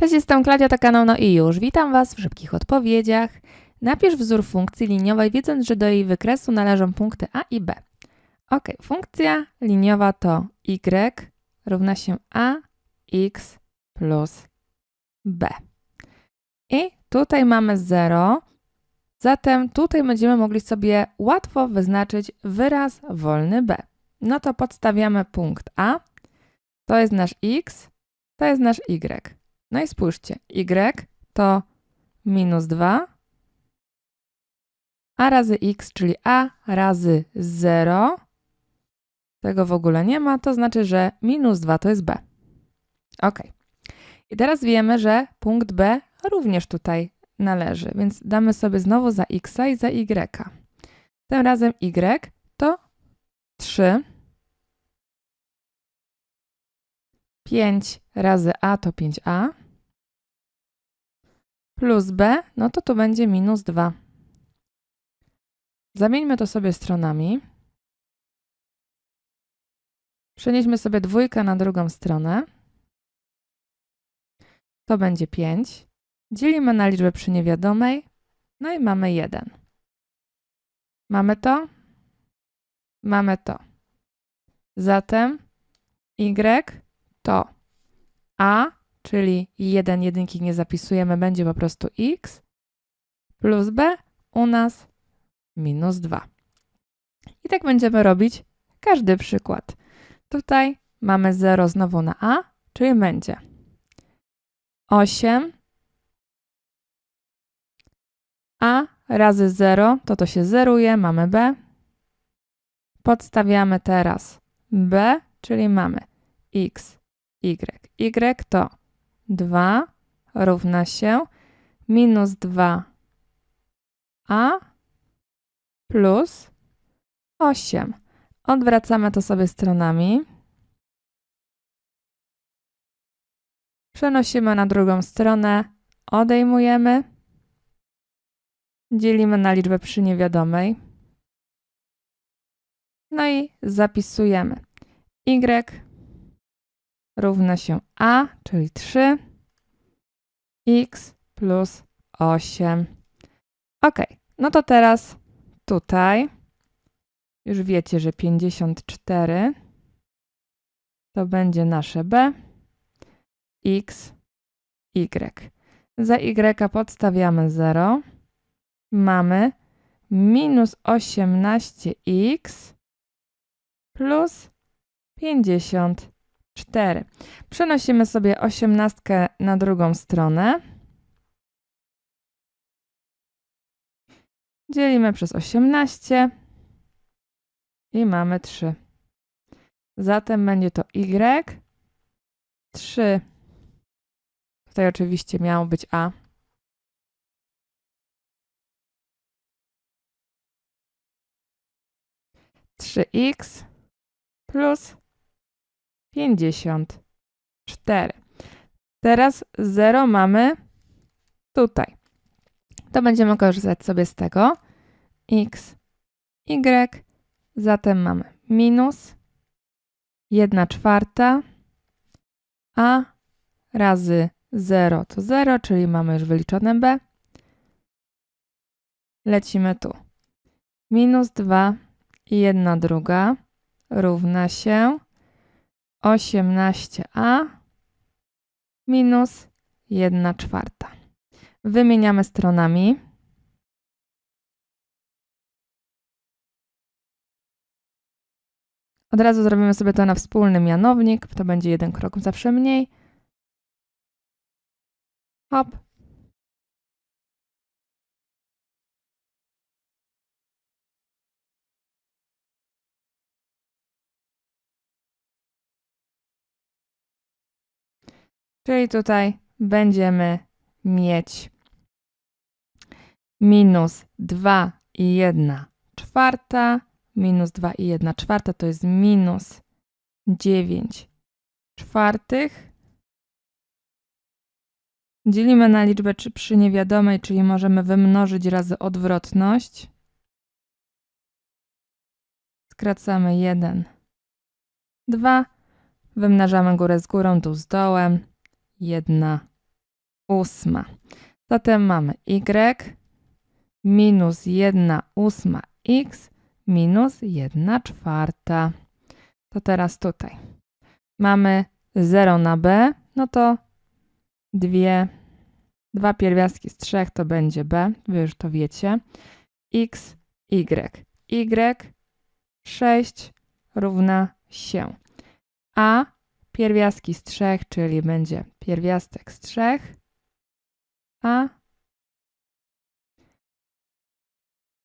Cześć, jestem Klaudia, to kanał No i już. Witam Was w szybkich odpowiedziach. Napisz wzór funkcji liniowej, wiedząc, że do jej wykresu należą punkty a i b. Ok, funkcja liniowa to y równa się a x plus b. I tutaj mamy 0, zatem tutaj będziemy mogli sobie łatwo wyznaczyć wyraz wolny b. No to podstawiamy punkt a, to jest nasz x, to jest nasz y. No i spójrzcie, y to minus 2, a razy x, czyli a razy 0, tego w ogóle nie ma, to znaczy, że minus 2 to jest b. Ok. I teraz wiemy, że punkt b również tutaj należy, więc damy sobie znowu za x i za y. Tym razem y to 3, 5 razy a to 5a, plus b, no to tu będzie minus 2. Zamieńmy to sobie stronami. Przenieśmy sobie dwójkę na drugą stronę. To będzie 5. Dzielimy na liczbę przy niewiadomej. No i mamy 1. Mamy to? Mamy to. Zatem y to a, czyli 1 jedynki nie zapisujemy, będzie po prostu x, plus b u nas minus 2. I tak będziemy robić każdy przykład. Tutaj mamy 0 znowu na a, czyli będzie 8 a razy 0, to to się zeruje, mamy b. Podstawiamy teraz b, czyli mamy x y. y to 2 równa się minus 2a plus 8. Odwracamy to sobie stronami. Przenosimy na drugą stronę, odejmujemy, dzielimy na liczbę przy niewiadomej. No i zapisujemy y równa się a, czyli 3, x plus 8. Ok, no to teraz tutaj już wiecie, że 54 to będzie nasze b, x, y. Za y podstawiamy 0. Mamy minus 18x plus 50 4. Przenosimy sobie osiemnastkę na drugą stronę. Dzielimy przez 18 i mamy 3. Zatem będzie to y. 3. Tutaj oczywiście miało być a. Trzy x plus 54. Teraz 0 mamy tutaj. To będziemy korzystać sobie z tego. x, y, zatem mamy minus 1 czwarta, a razy 0 to 0, czyli mamy już wyliczone b. Lecimy tu. Minus 2 i 1 druga równa się 18a minus 1 czwarta. Wymieniamy stronami. Od razu zrobimy sobie to na wspólny mianownik. To będzie jeden krok zawsze mniej. Hop. Czyli tutaj będziemy mieć minus 2 i 1 czwarta. Minus 2 i 1 czwarta to jest minus 9 czwartych. Dzielimy na liczbę przy niewiadomej, czyli możemy wymnożyć razy odwrotność. Skracamy 1, 2. Wymnażamy górę z górą, dół z dołem jedna ósma. Zatem mamy y minus 1 ósma x minus 1 czwarta. To teraz tutaj. Mamy 0 na b, no to dwie, dwa pierwiastki z trzech to będzie b, wy już to wiecie. x, y. y 6 równa się. A pierwiastki z trzech, czyli będzie pierwiastek z trzech, a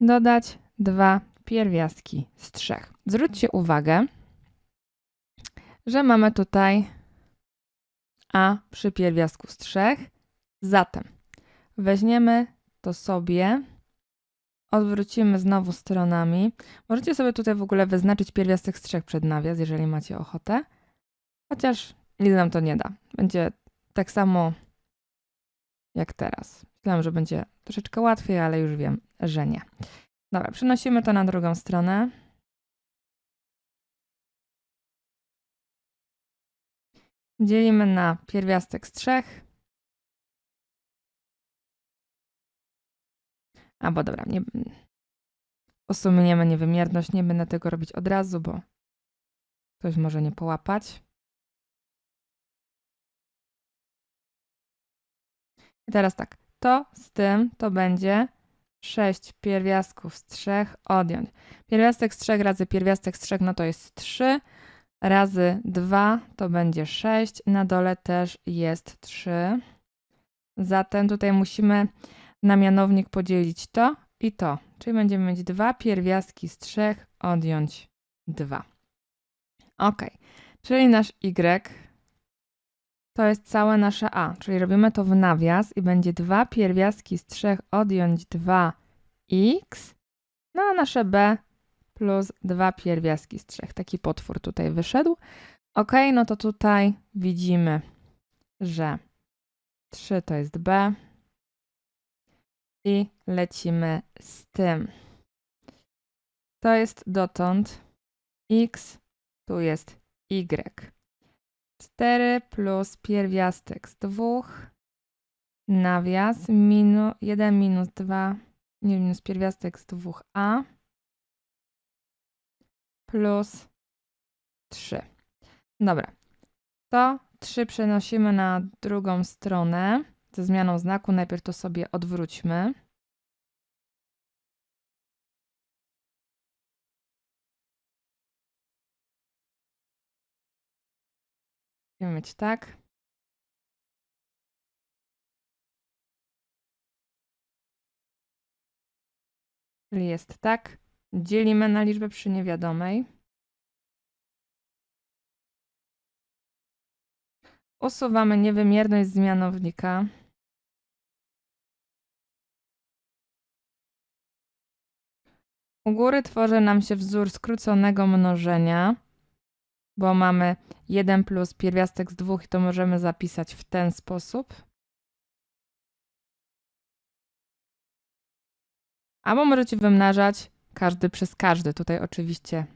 dodać dwa pierwiastki z trzech. Zwróćcie uwagę, że mamy tutaj a przy pierwiastku z trzech. Zatem weźmiemy to sobie, odwrócimy znowu stronami. Możecie sobie tutaj w ogóle wyznaczyć pierwiastek z trzech przed nawias, jeżeli macie ochotę. Chociaż nic nam to nie da. Będzie tak samo jak teraz. Myślałam, że będzie troszeczkę łatwiej, ale już wiem, że nie. Dobra, przenosimy to na drugą stronę. Dzielimy na pierwiastek z trzech. Albo dobra, nie, usuniemy niewymierność. Nie będę tego robić od razu, bo ktoś może nie połapać. I teraz tak, to z tym to będzie 6 pierwiastków z 3 odjąć. Pierwiastek z 3 razy pierwiastek z 3 no to jest 3 razy 2 to będzie 6. Na dole też jest 3. Zatem tutaj musimy na mianownik podzielić to i to. Czyli będziemy mieć 2 pierwiastki z 3 odjąć 2. Ok. Czyli nasz y to jest całe nasze a, czyli robimy to w nawias i będzie 2 pierwiastki z 3 odjąć 2x, no a nasze b plus 2 pierwiastki z 3. Taki potwór tutaj wyszedł. Ok, no to tutaj widzimy, że 3 to jest b i lecimy z tym. To jest dotąd x, tu jest y. 4 plus pierwiastek z 2, nawias, minu, 1 minus 2, nie minus pierwiastek z 2a, plus 3. Dobra, to 3 przenosimy na drugą stronę ze zmianą znaku. Najpierw to sobie odwróćmy. Będziemy mieć tak. Czyli jest tak. Dzielimy na liczbę przy niewiadomej. Usuwamy niewymierność z mianownika. U góry tworzy nam się wzór skróconego mnożenia bo mamy 1 plus pierwiastek z 2 i to możemy zapisać w ten sposób. Albo możecie wymnażać każdy przez każdy. Tutaj oczywiście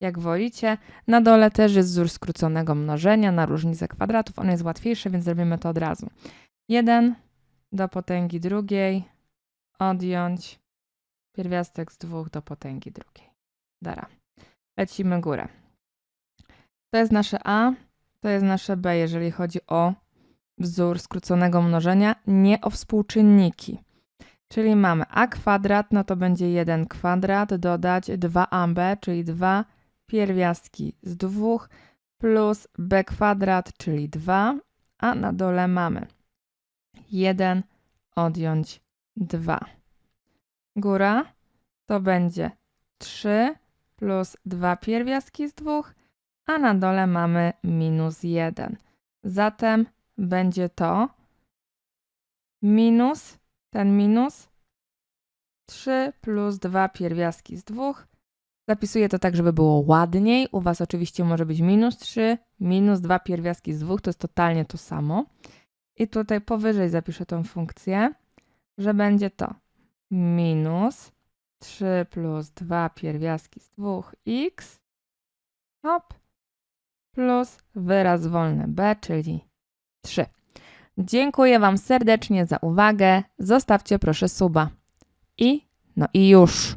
jak wolicie. Na dole też jest wzór skróconego mnożenia na różnicę kwadratów. On jest łatwiejszy, więc zrobimy to od razu. 1 do potęgi drugiej odjąć pierwiastek z 2 do potęgi drugiej. Dara. Lecimy górę. To jest nasze a, to jest nasze b, jeżeli chodzi o wzór skróconego mnożenia, nie o współczynniki. Czyli mamy a kwadrat, no to będzie 1 kwadrat, dodać 2ab, czyli 2 pierwiastki z 2 plus b kwadrat, czyli 2, a na dole mamy 1 odjąć 2. Góra to będzie 3 plus 2 pierwiastki z 2 a na dole mamy minus 1. Zatem będzie to minus, ten minus 3 plus 2 pierwiastki z 2. Zapisuję to tak, żeby było ładniej. U Was oczywiście może być minus 3, minus 2 pierwiastki z 2, to jest totalnie to samo. I tutaj powyżej zapiszę tą funkcję, że będzie to minus 3 plus 2 pierwiastki z 2x, hop, plus wyraz wolny b, czyli 3. Dziękuję Wam serdecznie za uwagę. Zostawcie proszę suba. I no i już.